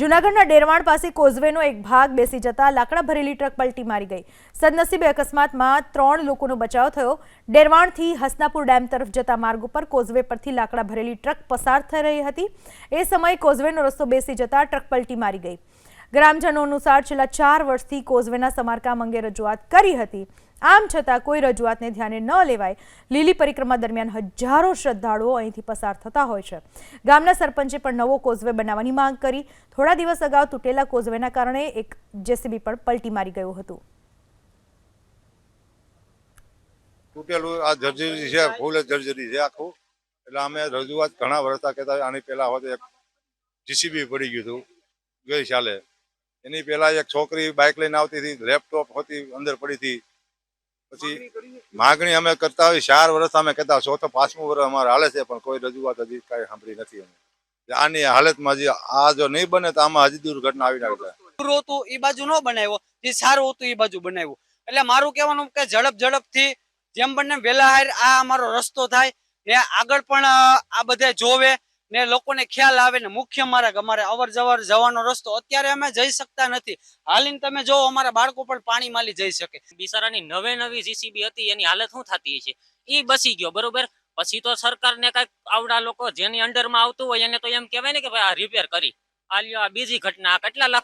જૂનાગઢના ડેરવાણ પાસે કોઝવેનો એક ભાગ બેસી જતા લાકડા ભરેલી ટ્રક પલટી મારી ગઈ. સદનસીબે અકસ્માતમાં ત્રણ લોકોનો બચાવ થયો. ડેરવાણથી હસનાપુર ડેમ તરફ જતા માર્ગ ઉપર કોઝવે પરથી લાકડા ભરેલી ટ્રક પસાર થઈ રહી હતી. એ સમયે કોઝવેનો રસ્તો બેસી જતા ટ્રક પલટી મારી ગઈ. ગ્રામજનો અનુસાર છેલ્લા ચાર વર્ષથી કોઝવેના સમારકામ અંગે રજૂઆત કરી હતી. આમ છતાં કોઈ રજૂઆતને ધ્યાને ન લેવાય. લીલી પરિક્રમા દરમિયાન હજારો શ્રદ્ધાળુઓ અહીંથી પસાર થતા હોય છે. ગામના સરપંચે પણ નવો કોઝવે બનાવવાની માંગ કરી. થોડા દિવસ અગાઉ તૂટેલા કોઝવેના કારણે એક જેસીબી પણ પલટી મારી ગયું હતું. તૂટેલું આ જર્જરી છે, ફૂલ જર્જરી છે આખું. એટલે અમે રજૂઆત ઘણા વર્ષતા કહેતા આની પહેલા હોય જીસીબી પડી ગયું હતું. ગઈ સાલે. એની પહેલા એક છોકરી બાઇક લઈને આવતી હતી લેપટોપ હતી અંદર પડી હતી. પછી માગણી અમે કરતા હોય ચાર વર્ષ અમે કહેતા ચોથો પાંચમું વર્ષ અમારે હાલે છે પણ કોઈ રજૂઆત હજી કાંઈ સાંભળી નથી અમે. આની હાલતમાં હજી આ જો નહીં બને તો આમાં હજી દુર્ઘટના આવી નાખે સારું હતું એ બાજુ ન બનાવ્યો જે સારું હતું એ બાજુ બનાવ્યું. એટલે મારું કહેવાનું કે ઝડપ ઝડપથી જેમ બને વેલા હાર આ અમારો રસ્તો થાય ને આગળ પણ આ બધા જોવે ને લોકોને ખ્યાલ આવે ને મુખ્ય માર્ગ અમારે અવર જવર જવાનો રસ્તો અત્યારે અમે જઈ શકતા નથી. હાલીને તમે જો અમારા બાળકો પણ પાણી માલી જઈ શકે. બિચારાની નવે નવી જીસીબી હતી, એની હાલત શું થતી છે એ બસી ગયો, બરોબર? પછી તો સરકારને કંઈક આવડા લોકો જેની અંડરમાં આવતું હોય એને તો એમ કહેવાય ને કે ભાઈ આ રિપેર કરી. આ બીજી ઘટના કેટલા લાખ